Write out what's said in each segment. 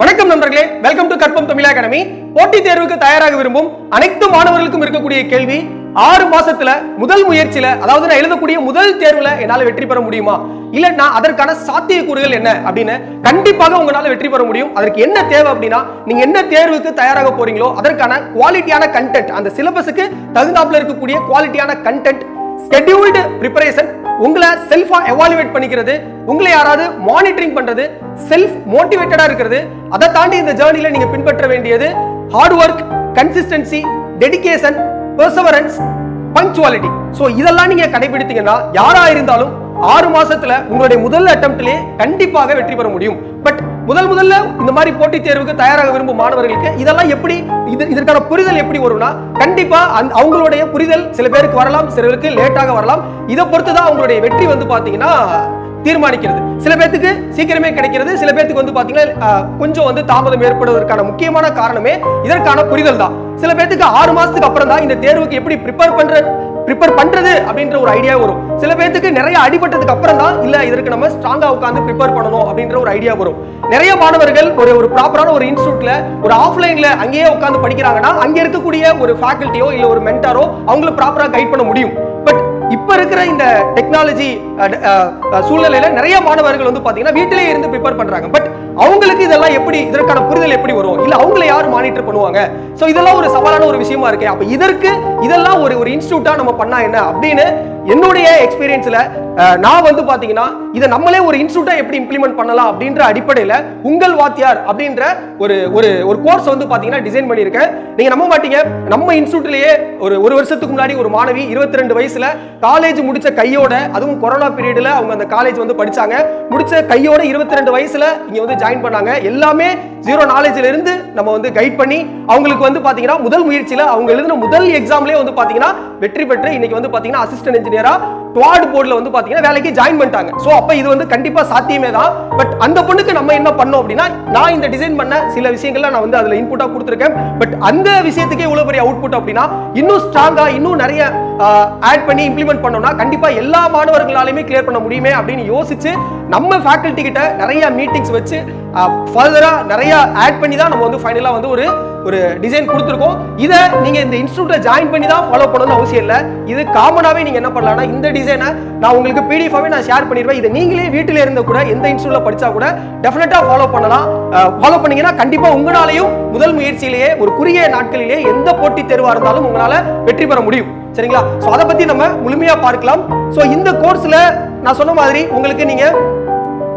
வணக்கம் நண்பர்களே welcome to கற்பம் தமிழ் அகாடமி. போட்டித் தேர்வுக்கு தயாராக விரும்பும் அனைத்து மாணவர்களுக்கும் இருக்கக்கூடிய கேள்வி ஆறு மாசத்துல முதல் முயற்சியில அதாவது நான் எழுதக்கூடிய முதல் தேர்வுல என்னால வெற்றி பெற முடியுமா? இல்ல அதற்கான சாத்தியக்கூறுகள் என்ன அப்படின்னு கண்டிப்பாக உங்களால வெற்றி பெற முடியும். அதற்கு என்ன தேவை அப்படின்னா நீங்க என்ன தேர்வுக்கு தயாராக போறீங்களோ அதற்கான குவாலிட்டியான கண்டென்ட் அந்த சிலபஸுக்கு தகுந்தாப்புல இருக்கக்கூடிய குவாலிட்டியான கண்டென்ட் ஸ்கெடியூல்டு ப்ரிப்பரேஷன் உங்களை செல்ஃபா எவாலுவேட் பண்ணிக்கிறது உங்களை யாராவது மானிட்டரிங் பண்றது செல்ஃப் மோட்டிவேட்டடா இருக்கிறது அதை தாண்டி இந்த ஜேர்னில நீங்க பின்பற்ற வேண்டியது hard work consistency dedication perseverance punctuality so இதெல்லாம் நீங்க கடைபிடித்தீங்கன்னா யாரா இருந்தாலும் ஆறு மாசத்துல உங்களுடைய முதல் அட்டம்ப்ட்லேயே கண்டிப்பாக வெற்றி பெற முடியும். பட் முதல் முதல்ல இந்த மாதிரி போட்டித் தேர்வுக்கு தயாராக விரும்பும் மாணவர்களுக்கு இதெல்லாம் எப்படி இது இதற்கான புரிதல் எப்படி வரும்னா கண்டிப்பா அவங்களுடைய புரிதல் சில பேருக்கு வரலாம் சிலருக்கு லேட்டாக வரலாம். இதை பொறுத்து தான் அவங்களுடைய வெற்றி வந்து பாத்தீங்கன்னா தீர்மானிக்கிறது. சில பேர்த்துக்கு சீக்கிரமே கிடைக்கிறது சில பேர்த்துக்கு வந்து பாத்தீங்கன்னா கொஞ்சம் வந்து தாமதம் ஏற்படுவதற்கான முக்கியமான காரணமே இதற்கான புரிதல் தான். சில பேர்த்துக்கு ஆறு மாசத்துக்கு அப்புறம் தான் இந்த தேர்வுக்கு எப்படி ப்ரிப்பேர் பண்ற ப்ரிப்பேர் பண்றது அப்படின்ற ஒரு ஐடியா வரும். சில பேர்த்துக்கு நிறைய அடிபட்டதுக்கு அப்புறம் தான் இல்ல இதற்கு நம்ம ஸ்ட்ராங்கா உட்காந்து ப்ரிப்பேர் பண்ணணும் அப்படின்ற ஒரு ஐடியா வரும். நிறைய மாணவர்கள் ஒரு ஒரு ப்ராப்பரான ஒரு இன்ஸ்டியூட்ல ஒரு ஆஃப்லைன்ல அங்கேயே உட்காந்து படிக்கிறாங்கன்னா அங்க இருக்கக்கூடிய ஒரு ஃபேக்கல்ட்டியோ இல்ல ஒரு மென்டாரோ அவங்களை ப்ராப்பரா கைட் பண்ண முடியும். பட் இப்ப இருக்கிற இந்த டெக்னாலஜி சூழ்நிலையில் நிறைய மாணவர்கள் வந்து பாத்தீங்கன்னா வீட்டிலேயே இருந்து ப்ரிப்பேர் பண்ணுறாங்க பட் அவங்களுக்கு இதெல்லாம் எப்படி இதற்கான புரிதல் எப்படி வரும்? இல்லை அவங்கள யார் மானிட்டர் பண்ணுவாங்க? ஸோ இதெல்லாம் ஒரு சவாலான ஒரு விஷயமா இருக்கு. அப்போ இதற்கு இதெல்லாம் ஒரு ஒரு இன்ஸ்டியூட்டா நம்ம பண்ணா என்ன அப்படின்னு என்னுடைய எக்ஸ்பீரியன்ஸ்ல நான் வந்து பாத்தீங்கன்னா இதை நம்மளே ஒரு இன்ஸ்டியூட்டா எப்படி இம்ப்ளிமெண்ட் பண்ணலாம் அப்படின்ற அடிப்படையில உங்கள் வாத்தியார் அப்படின்ற ஒரு ஒரு ஒரு கோர்ஸ் வந்து பாத்தீங்கன்னா டிசைன் பண்ணியிருக்கேன். நீங்க நம்ப மாட்டீங்க. நம்ம இன்ஸ்டியூட்லயே ஒரு ஒரு வருஷத்துக்கு முன்னாடி ஒரு மாணவி 22 ரெண்டு வயசுல காலேஜ் முடிச்ச கையோட அதுவும் கொரோனா பீரியட்ல அவங்க அந்த காலேஜ் வந்து படிச்சாங்க. முடிச்ச கையோட 22 ரெண்டு வயசுல இங்க வந்து ஜாயின் பண்ணாங்க. எல்லாமே ஜீரோ நாலேஜ்ல இருந்து நம்ம வந்து கைட் பண்ணி அவங்களுக்கு வந்து பாத்தீங்கன்னா முதல் முயற்சியில் அவங்க எழுதின முதல் எக்ஸாம்லயே வந்து பாத்தீங்கன்னா வெற்றி பெற்று இன்னைக்கு வந்து பார்த்தீங்கன்னா அசிஸ்டன்ட் இன்ஜினியரா டுவார்ட் போர்டில் வந்து பார்த்தீங்கன்னா வேலைக்கு ஜாயின் பண்ணிட்டாங்க. ஸோ அப்போ இது வந்து கண்டிப்பாக சாத்தியமே தான் பட் அந்த பொண்ணுக்கு நம்ம என்ன பண்ணோம் அப்படின்னா நான் இந்த டிசைன் பண்ண சில விஷயங்கள்லாம் நான் வந்து அதில் இன்புட்டாக கொடுத்துருக்கேன். பட் அந்த விஷயத்துக்கே இவ்வளோ பெரிய அவுட்புட் அப்படின்னா இன்னும் ஸ்ட்ராங்காக இன்னும் நிறைய ஆட் பண்ணி இம்ப்ளிமெண்ட் பண்ணோம்னா கண்டிப்பாக எல்லா மாணவர்களாலையுமே கிளியர் பண்ண முடியுமே அப்படின்னு யோசிச்சு நம்ம ஃபேக்கல்ட்டி கிட்ட நிறைய மீட்டிங்ஸ் வச்சு ஃபர்தராக நிறைய ஆட் பண்ணி தான் நம்ம வந்து ஃபைனலாக வந்து ஒரு ஒரு டிசைன் கொடுத்துருக்கோம். இதை நீங்க இந்த இன்ஸ்டியூட்டில் ஜாயின் பண்ணி தான் ஃபாலோ பண்ணணும்னு அவசியம் இல்லை. இது காமனாவே நீங்க என்ன பண்ணலாம்னா இந்த டிசைனை நான் உங்களுக்கு பிடிஎஃபாகவே நான் ஷேர் பண்ணிடுவேன். இதை நீங்களே வீட்டில இருந்த கூட எந்த இன்ஸ்டியூட்டில் படிச்சா கூட டெஃபினட்டாக ஃபாலோ பண்ணலாம். ஃபாலோ பண்ணீங்கன்னா கண்டிப்பா உங்களாலையும் முதல் முயற்சியிலேயே ஒரு குறுகிய நாட்களிலேயே எந்த போட்டித் தேர்வாக இருந்தாலும் உங்களால வெற்றி பெற முடியும். சரிங்களா? சோ அதை பத்தி நம்ம முழுமையா பார்க்கலாம். ஸோ இந்த கோர்ஸ்ல நான் சொன்ன மாதிரி உங்களுக்கு நீங்க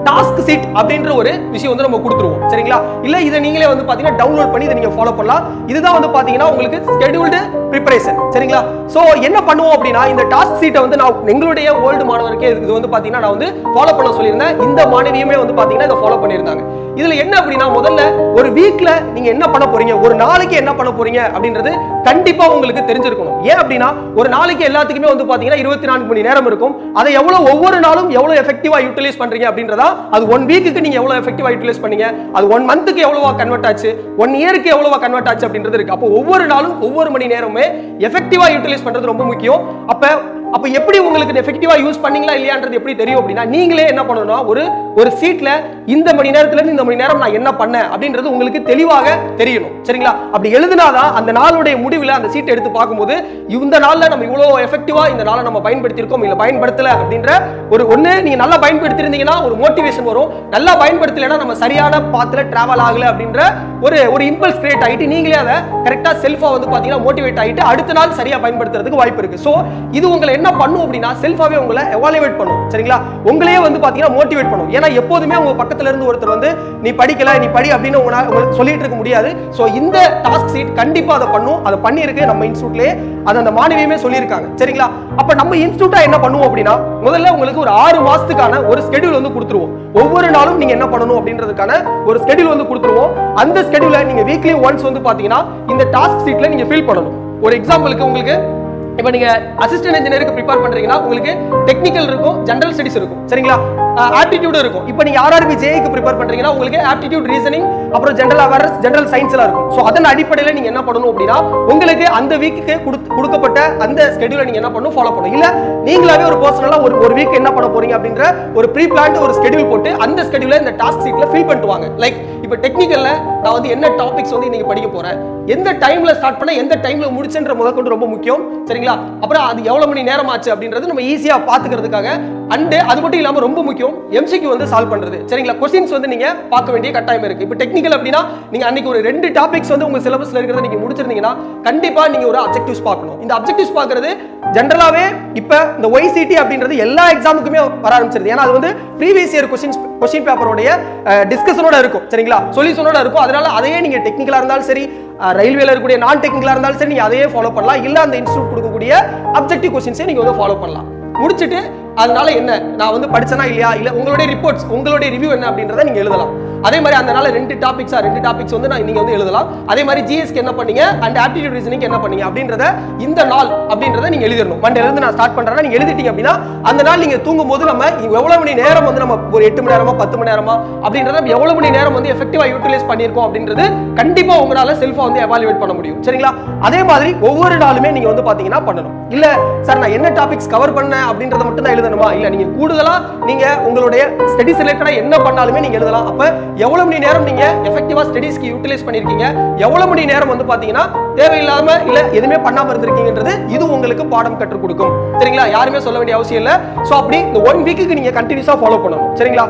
டாஸ்க் சீட் அப்படின்ற ஒரு விஷயம் வந்து நம்ம கொடுத்துருவோம். சரிங்களா? இல்ல இதை நீங்களே வந்து பாத்தீங்கன்னா டவுன்லோட் பண்ணி இதை நீங்க ஃபாலோ பண்ணலாம். இதுதான் வந்து பாத்தீங்கன்னா உங்களுக்கு ஸ்கெடியூல்டு ப்ரிப்பரேஷன் சரிங்களா? சோ என்ன பண்ணுவோம் அப்படின்னா இந்த டாஸ்க் சீட்டை வந்து நான் எங்களுடைய ஓல்டு மாணவருக்கே இது வந்து பாத்தீங்கன்னா நான் வந்து ஃபாலோ பண்ண சொல்லியிருந்தேன். இந்த மாணவியுமே வந்து பாத்தீங்கன்னா இதை ஃபாலோ பண்ணியிருந்தாங்க. இதுல என்ன அப்படின்னா முதல்ல ஒரு வீக்ல நீங்க என்ன பண்ண போறீங்க? ஒரு நாளைக்கு என்ன பண்ண போறீங்க? அப்படின்றது கண்டிப்பா உங்களுக்கு தெரிஞ்சிருக்கணும். ஏன் அப்படின்னா ஒரு நாளைக்கு எல்லாத்துக்குமே வந்து பாத்தீங்கன்னா இருபத்தி நான்கு மணி நேரம் இருக்கும். அதை எவ்வளவு ஒவ்வொரு நாளும் எவ்வளவு எஃபெக்டிவா யூட்டிலைஸ் பண்றீங்க அப்படின்றதா அது ஒன் வீக்குக்கு நீங்க எவ்வளவு எஃபெக்டிவா யூட்டிலைஸ் பண்ணீங்க? அது ஒன் மந்த்துக்கு எவ்வளவா கன்வெர்ட் ஆச்சு? ஒன் இயருக்கு எவ்வளவா கன்வெர்ட் ஆச்சு அப்படின்றது இருக்கு. அப்போ ஒவ்வொரு நாளும் ஒவ்வொரு மணி நேரமே எஃபெக்டிவா யூட்டிலைஸ் பண்றது ரொம்ப முக்கியம். அப்ப அப்ப எப்படி உங்களுக்கு எஃபெக்டிவா யூஸ் பண்ணீங்களா இல்லையான்றது எப்படி தெரியும் அப்படின்னா நீங்களே என்ன பண்ணணும்னா ஒரு ஒரு சீட்ல இந்த மணி நேரத்துல இருந்து இந்த மணி நேரம் நான் என்ன பண்ணேன் அப்படின்றது உங்களுக்கு தெளிவாக தெரியணும். சரிங்களா? அப்படி எழுதினாதான் அந்த நாளுடைய முடிவில் அந்த சீட் எடுத்து பார்க்கும்போது இந்த நாள்ல நம்ம இவ்வளவு எஃபெக்டிவா இந்த நாளை நம்ம பயன்படுத்தியிருக்கோம் இல்ல பயன்படுத்தல அப்படின்ற ஒரு ஒண்ணு நீங்க நல்லா பயன்படுத்தியிருந்தீங்கன்னா ஒரு மோட்டிவேஷன் வரும். நல்லா பயன்படுத்தலைன்னா நம்ம சரியான பாத்துல டிராவல் ஆகல அப்படின்ற ஒரு ஒரு இம்பல்ஸ் கிரியேட் ஆகிட்டு நீங்களே அதை கரெக்டாக செல்ஃபா வந்து பாத்தீங்கன்னா மோட்டிவேட் ஆகிட்டு அடுத்த நாள் சரியா பயன்படுத்துறதுக்கு வாய்ப்பு இருக்கு. ஸோ இது உங்களை என்ன பண்ணும் அப்படின்னா செல்ஃபாவே உங்களை எவாலுவேட் பண்ணும். சரிங்களா? உங்களையே வந்து பாத்தீங்கன்னா மோட்டிவேட் பண்ணும். ஏன்னா எப்போதுமே உங்கள் பக்கத்துல இருந்து ஒருத்தர் வந்து நீ படிக்கல நீ படி அப்படின்னு உங்களால் உங்களுக்கு சொல்லிட்டு இருக்க முடியாது. ஸோ இந்த டாஸ்க் சீட் கண்டிப்பாக அதை பண்ணும். அதை பண்ணியிருக்கு நம்ம இன்ஸ்டியூட்லேயே அது அந்த மாணவியுமே சொல்லியிருக்காங்க. சரிங்களா? அப்போ நம்ம இன்ஸ்டியூட்டா என்ன பண்ணுவோம் அப்படின்னா முதல்ல உங்களுக்கு ஒரு ஆறு மாசத்துக்கான ஒரு ஸ்கெடியூல் வந்து கொடுத்துருவோம். ஒவ்வொரு நாளும் நீங்க என்ன பண்ணணும் அப்படின்றதுக்கான ஒரு ஸ்கெடியூல் வந்து கொடுத்துருவோம். அந்த ஸ்கெடியூலை நீங்க வீக்லி ஒன்ஸ் வந்து பாத்தீங்கன்னா இந்த டாஸ்க் சீட்ல நீங்க ஃபில் பண்ணணும். ஒரு எக்ஸாம்பிளுக்கு உங்களுக்கு இப்போ நீங்க அசிஸ்டன்ட் இன்ஜினியருக்கு ப்ரிப்பேர் பண்றீங்கன்னா உங்களுக்கு டெக்னிக்கல் இருக்கும் ஜென்ரல் ஸ்டடிஸ் இருக்கும். சரிங்களா? ஆப்டிடியூட் இருக்கும். இப்போ நீங்க ஆர்ஆர்பி ஜேக்கு ப்ரிப்பேர் பண்றீங்கன்னா உங்களுக்கு ஆப்டிடியூட் ரீசனிங் அப்புறம் ஜென்ரல் அவேர்னஸ் ஜென்ரல் சயின்ஸ்ல இருக்கும். ஸோ அதன் அடிப்படையில் நீங்க என்ன பண்ணணும் அப்படின்னா உங்களுக்கு அந்த வீக்குக்கு கொடுக்கப்பட்ட அந்த ஸ்கெடியூலை நீங்க என்ன பண்ணணும் ஃபாலோ பண்ணணும். இல்ல நீங்களாவே ஒரு பர்சனலா ஒரு ஒரு வீக் என்ன பண்ண போறீங்க அப்படின்ற ஒரு ப்ரீ பிளான் ஒரு ஸ்கெடியூல் போட்டு அந்த ஸ்கெடியூல இந்த டாஸ்க் சீட்ல ஃபில் பண்ணிட்டு வாங்க லைக் இப்போ டெக்னிக்கல்ல நான் வந்து என்ன டாபிக்ஸ் வந்து இன்னைக்கு படிக்க போறேன்? எந்த டைம்ல ஸ்டார்ட் பண்ண எந்த டைம்ல முடிச்சுன்ற முதற்கொண்டு ரொம்ப முக்கியம். சரிங்களா அப்புறம் அது எவ்வளவு மணி நேரம் ஆச்சு அப்படின்றது நம்ம ஈஸியா பாத்துக்கிறதுக்காக அண்ட் அது மட்டும் இல்லாம ரொம்ப முக்கியம் எம்சிக்கு வந்து சால்வ் பண்றது. சரிங்களா? கொஸ்டின்ஸ் வந்து நீங்க பார்க்க வேண்டிய கட்டாயம் இருக்கு. இப்போ டெக்னிக்கல் அப்படின்னா நீங்க அன்னைக்கு ஒரு ரெண்டு டாபிக்ஸ் வந்து உங்க சிலபஸ்ல இருக்கிறத நீங்க முடிச்சிருந்தீங்கன்னா கண்டிப்பா நீங்க ஒரு அப்ஜெக்டிவ்ஸ் பார்க்கணும். இந்த அப்ஜெக்டிவ்ஸ் பாக்குறது ஜென்ரலாவே இப்ப இந்த ஒய்சிடி அப்படின்றது எல்லா எக்ஸாமுக்குமே வர ஆரம்பிச்சிருது. ஏன்னா அது வந்து ப்ரீவியஸ் இயர் கொஸ்டின்ஸ் கொஸ்டின் பேப்பரோடைய டிஸ்கஷனோட இருக்கும். சரிங்களா? சொல்யூஷனோட இருக்கும். அதனால அதையே நீங்க டெக்னிக்கலா இருந்தாலும் சரி ரயில்வேல இருக்கக்கூடிய நான் டெக்னிக்கலாக இருந்தாலும் சரி நீங்கள் அதையே ஃபாலோ பண்ணலாம். இல்லை அந்த இன்ஸ்டியூட் கொடுக்கக்கூடிய அப்ஜெக்டிவ் கொஸ்டின்ஸே நீங்கள் வந்து ஃபாலோ பண்ணலாம். முடிச்சுட்டு அதனால என்ன? நான் வந்து படித்தனா இல்லையா? இல்லை உங்களுடைய ரிப்போர்ட்ஸ் உங்களுடைய ரிவ்யூ என்ன அப்படின்றத நீங்கள் எழுதலாம். அதே மாதிரி அந்த நாள் ரெண்டு டாபிக்ஸா ரெண்டு டாபிக்ஸ் வந்து நான் நீங்க வந்து எழுதலாம். அதே மாதிரி ஜிஎஸ்க்கு என்ன பண்ணீங்க? அண்ட் ஆப்டிடியூட் ரீசனிங் என்ன பண்ணீங்க? அப்படின்றத இந்த நாள் அப்படின்றத நீங்க எழுதிடணும். மண்டேல இருந்து நான் ஸ்டார்ட் பண்றேன்னா நீங்க எழுதிட்டீங்க அப்படின்னா அந்த நாள் நீங்க தூங்கும் போது நம்ம எவ்வளவு மணி நேரம் வந்து நம்ம ஒரு எட்டு மணி நேரமா பத்து மணி நேரமா அப்படின்றத நம்ம எவ்வளவு மணி நேரம் வந்து எஃபெக்டிவா யூட்டிலைஸ் பண்ணியிருக்கோம் அப்படின்றது கண்டிப்பா உங்களால செல்ஃபா வந்து எவாலுவேட் பண்ண முடியும். சரிங்களா? அதே மாதிரி ஒவ்வொரு நாளுமே நீங்க வந்து பாத்தீங்கன்னா பண்ணணும். இல்ல சார் நான் என்ன டாபிக்ஸ் கவர் பண்ணேன் அப்படின்றத மட்டும் தான் எழுதணுமா? இல்ல நீங்க கூடுதலா நீங்க உங்களுடைய ஸ்டடிஸ் ரிலேட்டடா என்ன பண்ணாலுமே நீங்க எழுதலாம். அப்ப எவ்வளவு மணி நேரம் நீங்க எஃபெக்டிவா ஸ்டடிஸ்க்கு யூட்டிலைஸ் பண்ணிருக்கீங்க? எவ்வளவு மணி நேரம் வந்து பாத்தீங்கன்னா தேவையில்லாம இல்ல எதுவுமே பண்ணாம இருந்திருக்கீங்கன்றது இது உங்களுக்கு பாடம் கற்றுக் கொடுக்கும். சரிங்களா? யாருமே சொல்ல வேண்டிய அவசியம் இல்ல. சோ அப்படி இந்த ஒன் வீக்குக்கு நீங்க கண்டினியூஸா ஃபாலோ பண்ணணும். சரிங்களா?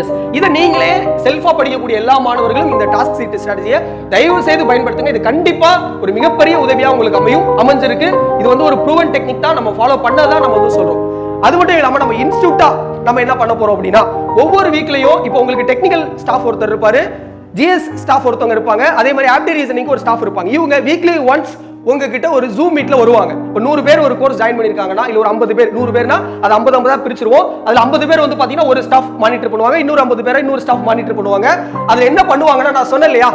எஸ் இதை நீங்களே செல்ஃபா படிக்கக்கூடிய எல்லா மாணவர்களும் இந்த டாஸ்க் சீட் ஸ்ட்ராட்டஜியை தயவு செய்து பயன்படுத்துங்க. இது கண்டிப்பா ஒரு மிகப்பெரிய உதவியா உங்களுக்கு அமையும் அமைஞ்சிருக்கு. இது வந்து ஒரு ப்ரூவன் டெக்னிக் தான். நம்ம ஃபாலோ பண்ணதான் நம்ம வந்து சொல்றோம். அது மட்டும் இல்லாம நம்ம இன்ஸ்டியூட்டா நம்ம என்ன பண்ண போறோம் அப்படின்னா ஒவ்வொரு வீக்லயும் இப்போ உங்களுக்கு டெக்னிக்கல் ஸ்டாஃப் ஒருத்தர் இருப்பாரு ஜிஎஸ் ஸ்டாஃப் ஒருத்தவங்க இருப்பாங்க. அதே மாதிரி ஆப்டி ரீசனிங் ஒரு ஸ்டாஃப் இருப்பாங்க. இவங்க வீக்லி ஒன்ஸ் உங்ககிட்ட ஒரு ஜூம் மீட்ல வருவாங்க. இப்போ நூறு பேர் ஒரு கோர்ஸ் ஜாயின் பண்ணிருக்காங்கன்னா இல்ல ஒரு ஐம்பது பேர் நூறு பேர்னா அது ஐம்பது ஐம்பதா பிரிச்சிருவோம். அதுல ஐம்பது பேர் வந்து பாத்தீங்கன்னா ஒரு ஸ்டாஃப் மானிட்டர் பண்ணுவாங்க. இன்னொரு ஐம்பது பேரை இன்னொரு ஸ்டாஃப் மானிட்டர் பண்ணுவாங்க. அதுல என்ன பண்ணுவாங்கன்னா நான் சொன்னேன் இல்லையா?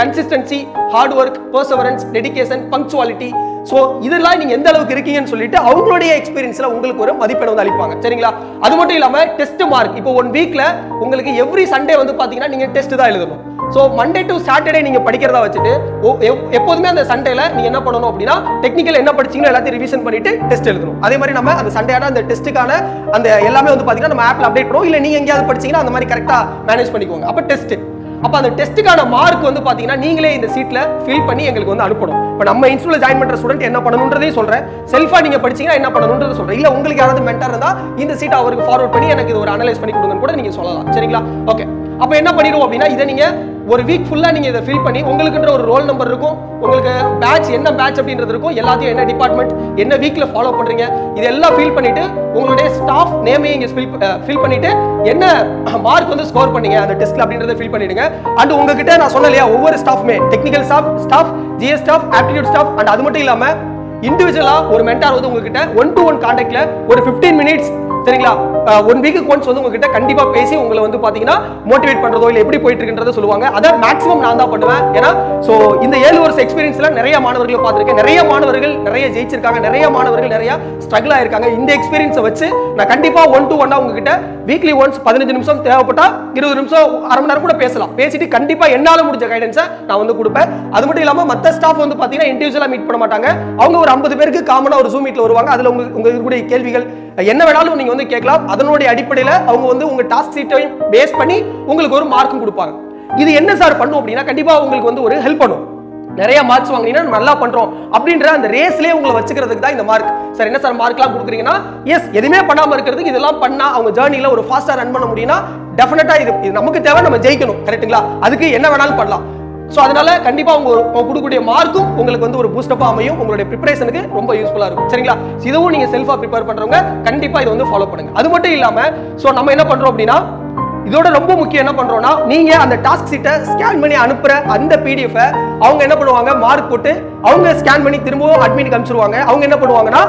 Consistency hard work perseverance dedication punctuality so இதெல்லாம் நீங்க எந்த அளவுக்கு இருக்கீங்கன்னு சொல்லிட்டு அவங்களுடைய எக்ஸ்பீரியன்ஸ்ல உங்களுக்கு ஒரு மதிப்பெண் வந்து அளிப்பாங்க. சரிங்களா? அது மட்டும் இல்லாம டெஸ்ட் மார்க் இப்போ ஒன் வீக்ல உங்களுக்கு எவ்ரி சண்டே வந்து பாத்தீங்கன்னா நீங்க டெஸ்ட் தான் எழுதணும். ஸோ மண்டே டு சாட்டர்டே நீங்கள் படிக்கிறதா வச்சுட்டு எப்போதுமே அந்த சண்டேல நீங்கள் என்ன பண்ணணும் அப்படின்னா டெக்னிக்கல் என்ன படிச்சிங்களோ எல்லாத்தையும் ரிவிஷன் பண்ணிட்டு டெஸ்ட் எழுதணும். அதே மாதிரி நம்ம அந்த சண்டேயான அந்த டெஸ்ட்டுக்கான அந்த எல்லாமே வந்து பார்த்தீங்கன்னா நம்ம ஆப்பில் அப்டேட் பண்ணுவோம். இல்லை நீங்கள் எங்கேயாவது படிச்சீங்கன்னா அந்த மாதிரி கரெக்டாக மேனேஜ் பண்ணிக்கோங்க. அப்போ டெஸ்ட்டு அப்போ அந்த டெஸ்ட்டுக்கான மார்க் வந்து பார்த்தீங்கன்னா நீங்களே இந்த சீட்டில் ஃபில் பண்ணி எங்களுக்கு வந்து அனுப்பணும். இப்போ நம்ம இன்ஸ்டியூட்ல ஜாயின் பண்ற ஸ்டூடெண்ட் என்ன பண்ணணுன்றதையும் சொல்றேன். செல்ஃபா நீங்க படிச்சீங்கன்னா என்ன பண்ணணுன்றதை சொல்றேன். இல்ல உங்களுக்கு யாராவது மென்டர் இருந்தா இந்த சீட்டை அவருக்கு ஃபார்வர்ட் பண்ணி எனக்கு இது ஒரு அனலைஸ் பண்ணி கொடுங்கன்னு கூட நீங்க சொல்லலாம். சரிங்களா? ஓகே அப்ப என்ன பண்ணிடுவோம் அப்படின்னா இதை நீங்க ஒரு வீக் ஃபுல்லா நீங்க இதை ஃபில் பண்ணி உங்களுக்குன்ற ஒரு ரோல் நம்பர் இருக்கும். உங்களுக்கு பேட்ச் என்ன பேட்ச் அப்படின்றது இருக்கும். எல்லாத்தையும் என்ன டிபார்ட்மெண்ட் என்ன வீக்ல ஃபாலோ பண்றீங்க இதெல்லாம் ஃபில் பண்ணிட்டு உங்களுடைய ஸ்டாஃப் நேமையும் இங்க ஃபில் ஃபில் பண்ணிட்டு என்ன மார்க் வந்து ஸ்கோர் பண்ணீங்க அந்த டெஸ்ட்டில் அப்படின்றத ஃபில் பண்ணிடுங்க. அண்ட் உங்ககிட்ட நான் சொன்னேன் இல்லையா ஒவ்வொரு ஸ்டாஃப்மே technical staff staff GS staff aptitude staff and அது மட்டும் இல்லாமல் இண்டிவிஜுவலாக ஒரு மென்டார் வந்து உங்ககிட்ட ஒன் டு ஒன் கான்டாக்டில் ஒரு 15 மினிட்ஸ் சரிங்களா? ஒன் வீக்கு ஒன்ஸ் வந்து உங்ககிட்ட கண்டிப்பா பேசி உங்களை வந்து பாத்தீங்கன்னா மோட்டிவேட் பண்றதோ இல்ல எப்படி போயிட்டு இருக்குன்றத சொல்லுவாங்க. அதை மேக்ஸிமம் நான் தான் பண்ணுவேன். ஏன்னா சோ இந்த ஏழு வருஷம் எக்ஸ்பீரியன்ஸ்ல நிறைய மாணவர்களை பார்த்திருக்கேன். நிறைய மாணவர்கள் நிறைய ஜெயிச்சிருக்காங்க. நிறைய மாணவர்கள் நிறைய ஸ்ட்ரகிள் ஆயிருக்காங்க. இந்த எக்ஸ்பீரியன்ஸை வச்சு நான் கண்டிப்பா ஒன் டு ஒன்னா உங்ககிட்ட வீக்லி ஒன்ஸ் பதினஞ்சு நிமிஷம் தேவைப்பட்டா இருபது நிமிஷம் அரை மணி நேரம் கூட பேசலாம். பேசிட்டு கண்டிப்பா என்னால முடிஞ்ச கைடன்ஸை நான் வந்து கொடுப்பேன். அது மட்டும் இல்லாம மத்த ஸ்டாஃப் வந்து பாத்தீங்கன்னா இண்டிவிஜுவலா மீட் பண்ண மாட்டாங்க. அவங்க ஒரு ஐம்பது பேருக்கு காமனா ஒரு ஜூம் மீட்ல வருவாங்க. அதுல உங்க உங்க இருக்கக்கூடிய கேள்விகள் என்ன வேணாலும் நீங்க வந்து கேட்கலாம். அதனுடைய அடிப்படையில அவங்க வந்து உங்க டாஸ்க் சீட்டையும் பேஸ் பண்ணி உங்களுக்கு ஒரு மார்க்கும் கொடுப்பாங்க. இது என்ன சார் பண்ணும் அப்படின்னா கண்டிப்பா உங்களுக்கு வந்து ஒரு ஹெல்ப் பண்ணும். நிறைய மார்க்ஸ் வாங்கினீங்கன்னா நல்லா பண்றோம் அப்படின்ற அந்த ரேஸ்லயே உங்களை வச்சுக்கிறதுக்கு தான் இந்த மார்க் சார் என்ன சார் மார்க்லாம் கொடுக்குறீங்கன்னா எஸ் எதுவுமே பண்ணாம இருக்கிறதுக்கு இதெல்லாம் பண்ணா அவங்க ஜேர்னில ஒரு ஃபாஸ்டா ரன் பண்ண முடியும்னா டெஃபினட்டா இது இது நமக்கு தேவை நம்ம ஜெயிக்கணும். கரெக்ட்டுங்களா அதுக்கு என்ன வேணாலும் பண்ணலாம். ஸோ அதனால கண்டிப்பாக உங்க கொடுக்கக்கூடிய மார்க்கும் உங்களுக்கு வந்து ஒரு பூஸ்டப்பாக அமையும். உங்களுடைய ப்ரிப்பரேஷனுக்கு ரொம்ப யூஸ்ஃபுல்லாக இருக்கும். சரிங்களா? இதுவும் நீங்கள் செல்ஃபாக ப்ரிப்பேர் பண்ணுறவங்க கண்டிப்பாக இதை வந்து ஃபாலோ பண்ணுங்க. அது மட்டும் இல்லாமல் ஸோ நம்ம என்ன பண்ணுறோம் அப்படின்னா இதோட ரொம்ப முக்கியம் என்ன பண்றோம்னா நீங்க அந்த டாஸ்க் சீட்டை ஸ்கேன் பண்ணி அனுப்புற அந்த பிடிஎஃப் அவங்க என்ன பண்ணுவாங்க? மார்க் போட்டு அவங்க ஸ்கேன் பண்ணி திரும்பவும் அட்மினுக்கு அனுப்பிச்சிருவாங்க. அவங்க என்ன பண்ணுவாங்கன்னா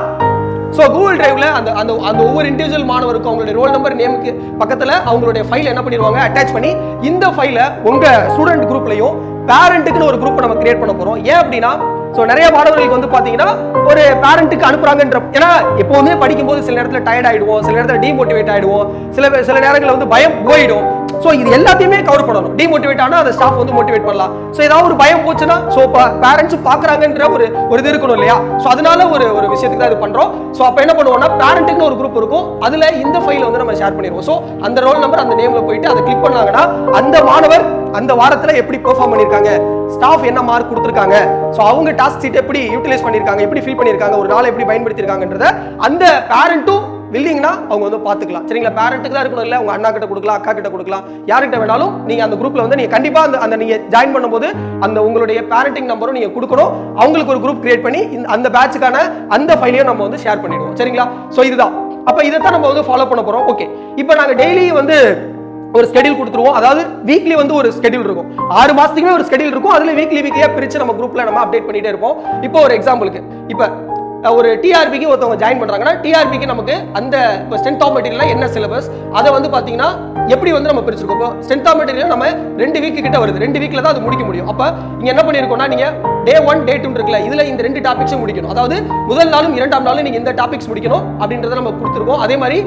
ஸோ கூகுள் டிரைவ்ல அந்த அந்த அந்த ஒவ்வொரு இண்டிவிஜுவல் மாணவருக்கும் அவங்களுடைய ரோல் நம்பர் நேமுக்கு பக்கத்தில் அவங்களுடைய ஃபைல் என்ன பண்ணிடுவாங்க? அட்டாச் பண்ணி இந்த ஃபைலை உங்கள் ஸ்டூடெண்ட் குரூப்லையும் பேரண்ட்டுக்குன்னு ஒரு குரூப் நம்ம கிரியேட் பண்ண போறோம். ஏன் அப்படின்னா ஸோ நிறைய மாணவர்களுக்கு வந்து பாத்தீங்கன்னா ஒரு பேரண்ட்டுக்கு அனுப்புறாங்கன்ற ஏன்னா எப்போவுமே படிக்கும்போது சில நேரத்தில் டயர்ட் ஆயிடுவோம் சில நேரத்தில் டிமோட்டிவேட் ஆயிடுவோம் சில சில நேரங்களில் வந்து பயம் போயிடும். ஸோ இது எல்லாத்தையுமே கவர் பண்ணணும். டிமோட்டிவேட் ஆனால் அந்த ஸ்டாஃப் வந்து மோட்டிவேட் பண்ணலாம். ஸோ ஏதாவது ஒரு பயம் போச்சுன்னா ஸோ பேரண்ட்ஸ் பார்க்குறாங்கன்ற ஒரு ஒரு இது இருக்கணும் இல்லையா? ஸோ அதனால ஒரு ஒரு விஷயத்துக்கு தான் இது பண்ணுறோம் ஸோ அப்போ என்ன பண்ணுவோம்னா பேரண்ட்டுக்கு ஒரு குரூப் இருக்கும். அதுல இந்த ஃபைல் வந்து நம்ம ஷேர் பண்ணிடுவோம். ஸோ அந்த ரோல் நம்பர் அந்த நேம்ல போயிட்டு அதை கிளிக் பண்ணாங்கன்னா அந்த மாணவர் அந்த வாரத்தில் எப்படி பெர்ஃபார்ம் பண்ணியிருக்காங்க ஸ்டாஃப் என்ன மார்க் கொடுத்துருக்காங்க? ஸோ அவங்க டாஸ்க் சீட் எப்படி யூட்டிலைஸ் பண்ணியிருக்காங்க எப்படி ஃபில் பண்ணியிருக்காங்க ஒரு நாளை எப்படி பயன்படுத்திருக்காங்கன்றத அந்த பேரண்ட்டும் வில்லிங்னா அவங்க வந்து பார்த்துக்கலாம். சரிங்களா? பேரண்ட்டுக்கு தான் இருக்கணும் இல்லை? உங்க அண்ணா கிட்ட கொடுக்கலாம் அக்கா கிட்ட கொடுக்கலாம். யார்கிட்ட வேணாலும் நீங்க அந்த குரூப்ல வந்து நீங்க கண்டிப்பா அந்த அந்த நீங்க ஜாயின் பண்ணும்போது அந்த உங்களுடைய பேரண்டிங் நம்பரும் நீங்க கொடுக்கணும். அவங்களுக்கு ஒரு குரூப் கிரியேட் பண்ணி இந்த- அந்த பேட்சுக்கான அந்த ஃபைலையும் நம்ம வந்து ஷேர் பண்ணிடுவோம். சரிங்களா? ஸோ இதுதான். அப்போ இதை தான் நம்ம வந்து ஃபாலோ பண்ண போறோம். ஓகே இப்போ நாங்க டெய்லி வந்து ஒரு ஸ்கெடியூல் கொடுத்துருவோம். அதாவது வீக்லி வந்து ஒரு ஸ்கெடியூல் இருக்கும். ஆறு மாசத்துக்குமே ஒரு ஸ்கெடியூல் இருக்கும். அதுல வீக்லி வீக்லியா பிரிச்சு நம்ம குரூப்ல நம்ம அப்டேட் பண்ணிட்டே இருப்போம். இப்போ ஒரு எக்ஸாம்பிளுக்கு இப்போ ஒரு டிஆர்பிக்கு ஒருத்தவங்க ஜாயின் பண்றாங்கன்னா டிஆர்பிக்கு நமக்கு அந்த இப்போ ஸ்ட்ரென்த் ஆஃப் மெட்டீரியல் என்ன சிலபஸ் அதை வந்து பாத்தீங்கன்னா எப்படி வந்து நம்ம பிரிச்சிருக்கோம்? இப்போ ஸ்ட்ரென்த் ஆஃப் மெட்டீரியல் நம்ம ரெண்டு வீக்கு கிட்ட வருது. ரெண்டு வீக்ல தான் அது முடிக்க முடியும். அப்ப நீங்க என்ன பண்ணிருக்கோம்னா நீங்க டே ஒன் டே டூ இருக்குல்ல இதுல இந்த ரெண்டு டாபிக்ஸும் முடிக்கணும். அதாவது முதல் நாளும் இரண்டாம் நாளும் நீங்க இந்த டாபிக்ஸ் முடிக்கணும் அப்படின்றத நம்ம கொடுத்துருக்கோம். அதே மாதிரி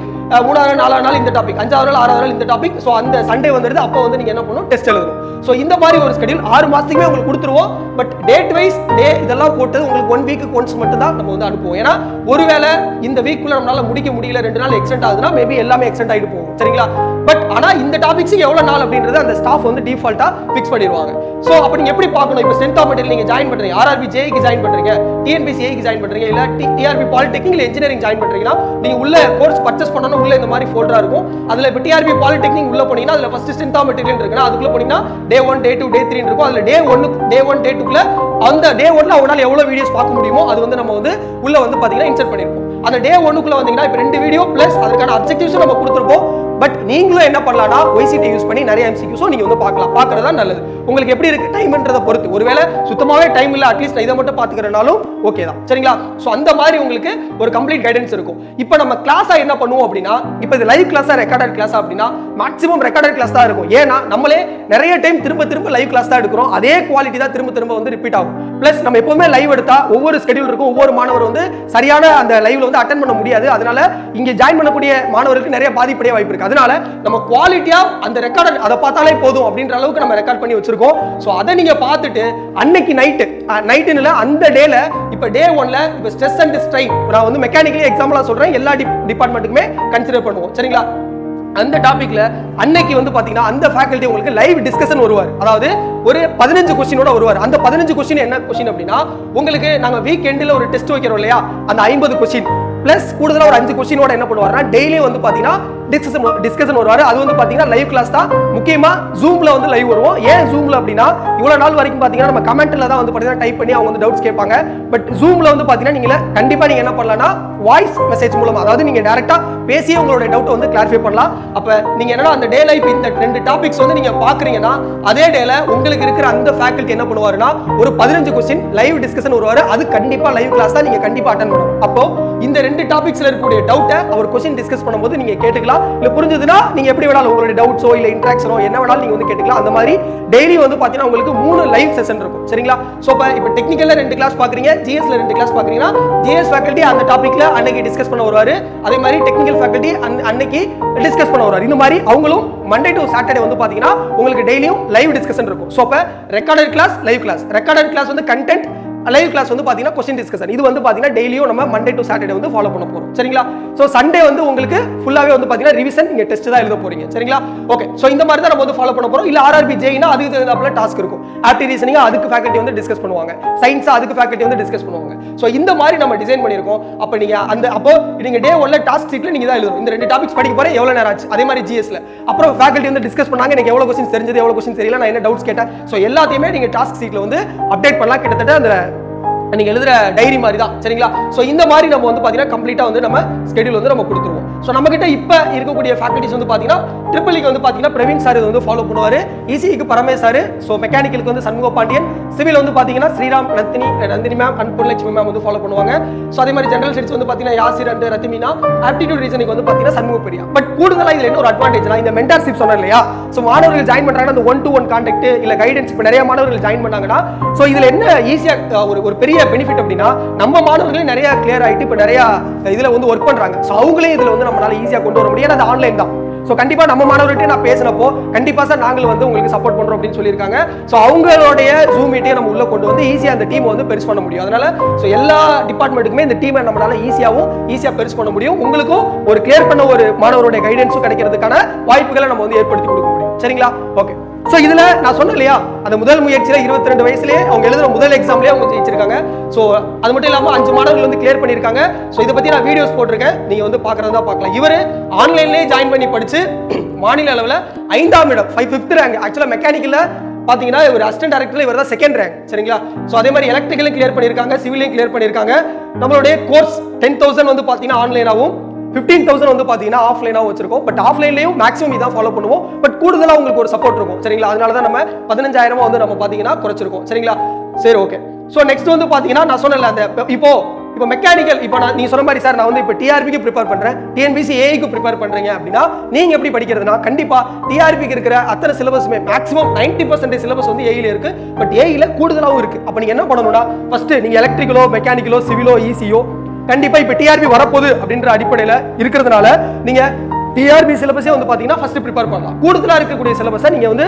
மூணாவது நாலாவது நாள் இந்த டாபிக் அஞ்சாவது நாள் ஆறாவது நாள் இந்த டாபிக் ஸோ அந்த சண்டே வந்துருது அப்போ வந்து நீங்க என்ன பண்ணணும்? டெஸ்ட் எழுதணும். ஸோ இந்த மாதிரி ஒரு ஸ்கெடியூல் ஆறு மாசத்துக்குமே உங்களுக்கு கொடுத்துருவோம். பட் டேட் வைஸ் டே இதெல்லாம் போட்டு உங்களுக்கு ஒன் வீக்கு ஒன்ஸ் மட்டும் தான் நம்ம வந்து அனுப்புவோம். ஏன்னா ஒருவேளை இந்த வீக்குள்ள நம்மளால முடிக்க முடியல ரெண்டு நாள் எக்ஸ்டெண்ட் ஆகுதுன்னா மேபி எல்லாமே எக்ஸ்டெண்ட் ஆகிட்டு போகும். சரிங்களா? பட் ஆனா இந்த டாபிக்ஸுக்கு எவ்வளவு நாள் அப்படின்றது அந்த ஸ்டாஃப் வந்து டிஃபால்ட்டாக ஃபிக்ஸ் பண்ணிடுவாங்க. ஸோ அப்போ நீங்கள் எப்படி பார்க்கணும்? இப்போ ஸ்ட்ரென்த் ஆஃப் மெட்டீரியல் நீங்க ஜாயின் பண்றீங்க. ஆர்ஆர்பி ஜேக்கு ஜாயின் பண்ணுறீங்க டிஎன்பிசி ஏக்கு ஜாயின் பண்ணுறீங்க இல்லை டிஆர்பி பாலிடெக்னிக் இல்லை இன்ஜினியரிங் ஜாயின் பண்ணுறீங்கன்னா நீங்கள் உள்ள கோர்ஸ் பர்ச்சேஸ் பண்ணணும். உள்ள இந்த மாதிரி ஃபோல்டரா இருக்கும். அதில் இப்போ டிஆர்பி பாலிடெக்னிக் உள்ள போனீங்கன்னா அதில் ஃபர்ஸ்ட் ஸ்ட்ரென்த் ஆஃப் மெட்டீரியல் இருக்குன்னா அதுக்குள்ள போனீங்கன்னா day one day two day three இருக்கும். அதில் டே ஒன்று டே ஒன் டே டூக்குள்ள அந்த டே ஒன்ல அவங்களால எவ்வளவு வீடியோஸ் பார்க்க முடியுமோ அது வந்து நம்ம வந்து உள்ள வந்து பாத்தீங்கன்னா இன்சர்ட் பண்ணிருப்போம். அந்த டே ஒன்னுக்குள்ள வந்தீங்கன்னா இப்போ ரெண்டு வீடியோ பிளஸ் அதுக்கான அப்ஜெக்டிவ்ஸும் நம்ம கொடுத்துருப்போம். பட் நீங்களும் என்ன பண்ணலாம்னா ஒய்சிடி யூஸ் பண்ணி நிறைய எம்சிக்யூஸும் நீங்கள் வந்து பார்க்கலாம். பார்க்கறது தான் நல்லது. உங்களுக்கு எப்படி இருக்கு? டைம்ன்றதை பொறுத்து. ஒருவேளை சுத்தமாகவே டைம் இல்லை அட்லீஸ்ட் நான் இதை மட்டும் பார்த்துக்கிறனாலும் ஓகே தான். சரிங்களா? ஸோ அந்த மாதிரி உங்களுக்கு ஒரு கம்ப்ளீட் கைடன்ஸ் இருக்கும். இப்போ நம்ம கிளாஸாக என்ன பண்ணுவோம் அப்படின்னா இப்போ இது லைவ் கிளாஸாக ரெக்கார்டட் கிளாஸா அப்படின்னா மேக்ஸிமம் ரெக்கார்டட் கிளாஸ் தான் இருக்கும். ஏன்னா நம்மளே நிறைய டைம் திரும்ப திரும்ப லைவ் கிளாஸ் தான் எடுக்கிறோம். அதே குவாலிட்டி தான் திரும்ப திரும்ப வந்து ரிப்பீட் ஆகும். பிளஸ் நம்ம எப்பவுமே லைவ் எடுத்தா ஒவ்வொரு ஸ்கெடியூல் இருக்கும். ஒவ்வொரு மாணவர் வந்து சரியான அந்த லைவ்ல வந்து அட்டன் பண்ண முடியாது. அதனால இங்க ஜாயின் பண்ணக்கூடிய மாணவர்களுக்கு நிறைய பாதிப்படைய வாய்ப்பு இருக்கு. அதனால நம்ம குவாலிட்டியா அந்த ரெக்கார்ட் அதை பார்த்தாலே போதும் அப்படின்ற அளவுக்கு நம்ம ரெக்கார்ட் பண்ணி வச்சிருக்கோம். ஸோ அதை நீங்க பார்த்துட்டு அன்னைக்கு நைட்டு நைட்டுல அந்த டேல இப்போ டே ஒன்ல இப்போ ஸ்ட்ரெஸ் அண்ட் ஸ்ட்ரைன் நான் வந்து மெக்கானிக்கலி எக்ஸாம்பிளா சொல்றேன். எல்லா டிபார்ட்மெண்ட்டுக்குமே கன்சிடர் பண்ணுவோம். சரிங்களா? அந்த டாபிக்ல அன்னைக்கு வந்து பாத்தீங்கன்னா அந்த ஃபேக்கல்ட்டி உங்களுக்கு லைவ் டிஸ்கஷன் வருவார். அதாவது ஒரு பதினஞ்சு கொஸ்டினோட வருவார். அந்த பதினஞ்சு கொஸ்டின் என்ன கொஸ்டின் அப்படின்னா உங்களுக்கு நாங்க வீக் எண்டில் ஒரு டெஸ்ட் வைக்கிறோம் இல்லையா? அந்த ஐம்பது கொஸ்டின் பிளஸ் கூடுதலா ஒரு அஞ்சு கொஸ்டினோட என்ன பண்ணுவாருன்னா டெய்லியும் வந்து பாத்தீங்கன்னா டிஸ்கஷன் டிஸ்கஷன் வருவார். அது வந்து பார்த்தீங்கன்னா லைவ் கிளாஸ் தான். முக்கியமாக ஜூமில் வந்து லைவ் வருவோம். ஏன் ஜூமில் அப்படின்னா இவ்வளோ நாள் வரைக்கும் பார்த்தீங்கன்னா நம்ம கமெண்ட்டில் தான் வந்து பார்த்தீங்கன்னா டைப் பண்ணி அவங்க வந்து டவுட்ஸ் கேட்பாங்க. பட் ஜூமில் வந்து பார்த்தீங்கன்னா நீங்கள் கண்டிப்பாக நீங்கள் என்ன பண்ணலாம்னா வாய்ஸ் மெசேஜ் மூலமாக அதாவது நீங்கள் டேரெக்டாக பேசியே உங்களோட டவுட்டை வந்து கிளாரிஃபை பண்ணலாம். அப்போ நீங்கள் என்னன்னா அந்த டே லைஃப் இந்த ரெண்டு டாபிக்ஸ் வந்து நீங்கள் பார்க்குறீங்கன்னா அதே டேல உங்களுக்கு இருக்கிற அந்த ஃபேக்கல்ட்டி என்ன பண்ணுவாருன்னா ஒரு பதினஞ்சு கொஸ்டின் லைவ் டிஸ்கஷன் வருவார். அது கண்டிப்பாக லைவ் கிளாஸ் தான் நீங்கள் கண்டிப்பாக அட்டன் பண்ணணும். அப்போ இந்த ரெண்டு டாபிக்ஸில் இருக்கக்கூடிய டவுட்டை அவர் கொஸ்டின் டிஸ்கஸ் பண்ணும்போது நீங்கள் கேட்டுக்கலாம். இல்ல புரிஞ்சதுன்னா நீங்க எப்படி வேணாலும் உங்களுடைய டவுட்ஸோ இல்ல இன்ட்ராக்ஷனோ என்ன வேணாலும் நீங்க வந்து கேட்டுக்கலாம். அந்த மாதிரி டெய்லி வந்து பாத்தீங்கன்னா உங்களுக்கு மூணு லைவ் செஷன் இருக்கும். சரிங்களா? சோ இப்போ டெக்னிக்கல்ல ரெண்டு கிளாஸ் பாக்குறீங்க ஜிஎஸ்ல ரெண்டு கிளாஸ் பாக்குறீங்கன்னா ஜிஎஸ் ஃபேக்கல்ட்டி அந்த டாபிக்ல அன்னைக்கு டிஸ்கஸ் பண்ண வருவாரு. அதே மாதிரி டெக்னிக்கல் ஃபேக்கல்ட்டி அன்னைக்கு டிஸ்கஸ் பண்ண வருவாரு. இந்த மாதிரி அவங்களும் மண்டே டு சாட்டர்டே வந்து பாத்தீங்கன்னா உங்களுக்கு டெய்லியும் லைவ் டிஸ்கஷன் இருக்கும். ஸோ அப்போ recorded class live class recorded class வந்து கண்டென்ட் லைவ் கிளாஸ் வந்து பார்த்தீங்கன்னா கொஸ்டின் டிஸ்கஷன் இது வந்து பார்த்தீங்கன்னா டெய்லியும் நம்ம மண்டே டு சாட்டர்டே வந்து ஃபாலோ பண்ண போகிறோம் சரிங்களா? ஸோ சண்டே வந்து உங்களுக்கு ஃபுல்லாகவே வந்து பார்த்தீங்கன்னா ரிவிஷன் நீங்கள் டெஸ்ட் தான் எழுத போறீங்க. சரிங்களா? ஓகே ஸோ இந்த மாதிரி தான் நம்ம வந்து ஃபாலோ பண்ண போகிறோம் இல்லை ஆர்ஆர்பி ஜெயினா அதுக்கு தகுந்தாப்பில் டாஸ்க் இருக்கும். ஆப்டி ரீசனிங் அதுக்கு ஃபேக்கல்ட்டி வந்து டிஸ்கஸ் பண்ணுவாங்க. சயின்ஸ் அதுக்கு ஃபேக்கல்ட்டி வந்து டிஸ்கஸ் பண்ணுவாங்க. ஸோ இந்த மாதிரி நம்ம டிசைன் பண்ணியிருக்கோம். அப்போ நீங்கள் அந்த அப்போ நீங்கள் டே ஒன்ல டாஸ்க் சீட்டில் நீங்கள் தான் எழுதணும். இந்த ரெண்டு டாபிக்ஸ் படிக்க போறேன் எவ்வளோ நேரம் ஆச்சு? அதே மாதிரி ஜிஎஸ்ல அப்புறம் ஃபேக்கல்ட்டி வந்து டிஸ்கஸ் பண்ணாங்க எனக்கு எவ்வளோ கொஸ்டின் தெரிஞ்சது எவ்வளோ கொஸ்டின் தெரியல நான் என்ன டவுட்ஸ் கேட்டேன். ஸோ எல்லாத்தையுமே நீங்கள் டாஸ்க் சீட்டில் வந்து அப்டேட் பண்ணலாம். கிட்டத்தட்ட அந்த நீங்க எழுதுற டைரி மாதிரி தான் சரிங்களா? ஸோ இந்த மாதிரி நம்ம வந்து பாத்தீங்கன்னா கம்ப்ளீட்டா வந்து நம்ம ஸ்கெடியூல் வந்து நம்ம கொடுத்துருவோம். ஸோ நம்ம கிட்ட இப்ப இருக்கக்கூடிய ஃபேக்கல்டிஸ் வந்து பாத்தீங்கன்னா ட்ரிபிள் e வந்து பாத்தீங்கன்னா பிரவீன் சார் இது வந்து ஃபாலோ பண்ணுவாரு. இசிக்கு பரமேஷ் சார் ஸோ மெக்கானிக்கலுக்கு வந்து சண்முக பாண்டியன் சிவில் வந்து பாத்தீங்கன்னா Sriram Nandini Nandini ma'am and Porulatchumi ma'am வந்து ஃபாலோ பண்ணுவாங்க. ஸோ அதே மாதிரி ஜெனரல் ஸ்டடிஸ் வந்து பாத்தீங்கன்னா Yasir and Rathimina aptitude reasoning வந்து பாத்தீங்கன்னா சண்முக பெரியா பட் கூடுதலா இதுல என்ன ஒரு அட்வான்டேஜ்னா இந்த மென்டார்ஷிப் சொன்னேன் இல்லையா? ஸோ மாணவர்கள் ஜாயின் பண்றாங்கன்னா அந்த ஒன் டு ஒன் கான்டாக்ட் இல்ல கைடன்ஸ் இப்போ நிறைய மாணவர்கள் ஜாயின் பண்ணாங்கன்னா ஸோ இதுல என்ன ஈஸியா ஒரு ஒரு பெரிய பெனிஃபிட் அப்படின்னா நம்ம மாணவர்களே நிறைய கிளியர் ஆயிட்டு இப்போ நிறைய இதுல வந்து ஒர்க் பண்றாங்க. ஸோ அவங்களே இதுல வந்து நம்மளால ஈஸியா கொண்டு வர முடியும். அது ஆன்லைன் தான். ஸோ கண்டிப்பா நம்ம மாணவர்கிட்ட நான் பேசினப்போ கண்டிப்பா சார் நாங்கள் வந்து உங்களுக்கு சப்போர்ட் பண்றோம் அப்படின்னு சொல்லியிருக்காங்க. ஸோ அவங்களுடைய ஜூம் மீட்டையும் நம்ம உள்ள கொண்டு வந்து ஈஸியா அந்த டீமை வந்து பெருசு பண்ண முடியும். அதனால ஸோ எல்லா டிபார்ட்மெண்ட்டுக்குமே இந்த டீமை நம்மளால ஈஸியாவும் ஈஸியா பெருசு பண்ண முடியும். உங்களுக்கும் ஒரு கிளியர் பண்ண ஒரு மாணவருடைய கைடன்ஸும் கிடைக்கிறதுக்கான வாய்ப்புகளை நம்ம வந்து ஏற்படுத்தி கொடுக்க முடியும். சரிங்களா? ஓகே ஸோ இதுல நான் சொன்னேன் இல்லையா? அந்த முதல் முயற்சியில் இருபத்தி ரெண்டு வயசுலேயே அவங்க எழுதுற முதல் எக்ஸாம்லயே அவங்க ஜெயிச்சிருக்காங்க. ஸோ அது மட்டும் இல்லாமல் அஞ்சு மாணவர்கள் வந்து கிளியர் பண்ணியிருக்காங்க. ஸோ இதை பத்தி நான் வீடியோஸ் போட்டிருக்கேன். நீங்க வந்து பாக்குறதா பார்க்கலாம். இவரு ஆன்லைன்லயே ஜாயின் பண்ணி படிச்சு மாநில அளவுல ஐந்தாம் இடம் ஃபைவ் ஃபிஃப்த் ரேங்க் ஆக்சுவலா மெக்கானிக்கல்ல பாத்தீங்கன்னா ஒரு அசிஸ்டன்ட் டேரக்டர் இவர் தான் செகண்ட் ரேங்க் சரிங்களா? ஸோ அதே மாதிரி எலக்ட்ரிக்கலும் கிளியர் பண்ணியிருக்காங்க சிவிலையும் கிளியர் பண்ணிருக்காங்க நம்மளுடைய கோர்ஸ் டென் தௌசண்ட் வந்து பார்த்தீங்கன்னா ஆன்லைனாகவும் ஃபிஃப்டீன் தௌசண்ட் வந்து பார்த்தீங்கன்னா ஆஃப்லைனாக வச்சிருக்கோம். பட் ஆஃப்லைன்லையும் மேக்ஸிமம் இதான் ஃபாலோ பண்ணுவோம். பட் கூடுதலாக உங்களுக்கு ஒரு சப்போர்ட் இருக்கும். சரிங்களா? அதனால தான் நம்ம பதினஞ்சாயிரமா வந்து நம்ம பார்த்தீங்கன்னா குறைச்சிருக்கோம். சரிங்களா? சரி ஓகே ஸோ நெக்ஸ்ட் வந்து பார்த்தீங்கன்னா நான் சொன்னல அந்த இப்போ இப்போ மெக்கானிக்கல் இப்போ நான் நீ சொன்ன மாதிரி சார் நான் வந்து இப்போ டிஆர்பிக்கு ப்ரிப்பேர் பண்ணுறேன் டிஎன்பிசி ஏஐக்கு ப்ரிப்பேர் பண்ணுறீங்க அப்படின்னா நீங்கள் எப்படி படிக்கிறதுனா கண்டிப்பாக டிஆர்பிக்கு இருக்கிற அத்தனை சிலபஸுமே மேக்ஸிமம் நைன்டி பர்சன்டேஜ் சிலபஸ் வந்து ஏயில் இருக்குது பட் ஏயில் கூடுதலாகவும் இருக்குது அப்போ நீங்கள் என்ன பண்ணணும்னா ஃபஸ்ட்டு நீங்கள் எலக்ட்ரிக்கலோ மெக்கானிக்கலோ சிவிலோ ஈஸியோ கண்டிப்பா இப்ப டிஆர்பி வரப்போகுது அப்படின்ற அடிப்படையில இருக்கிறதுனால நீங்க டிஆர்பி சிலபஸே வந்து பாத்தீங்கன்னா ஃபர்ஸ்ட் ப்ரிப்பேர் பண்ணலாம். கூடுதலா இருக்கக்கூடிய சிலபஸை நீங்க வந்து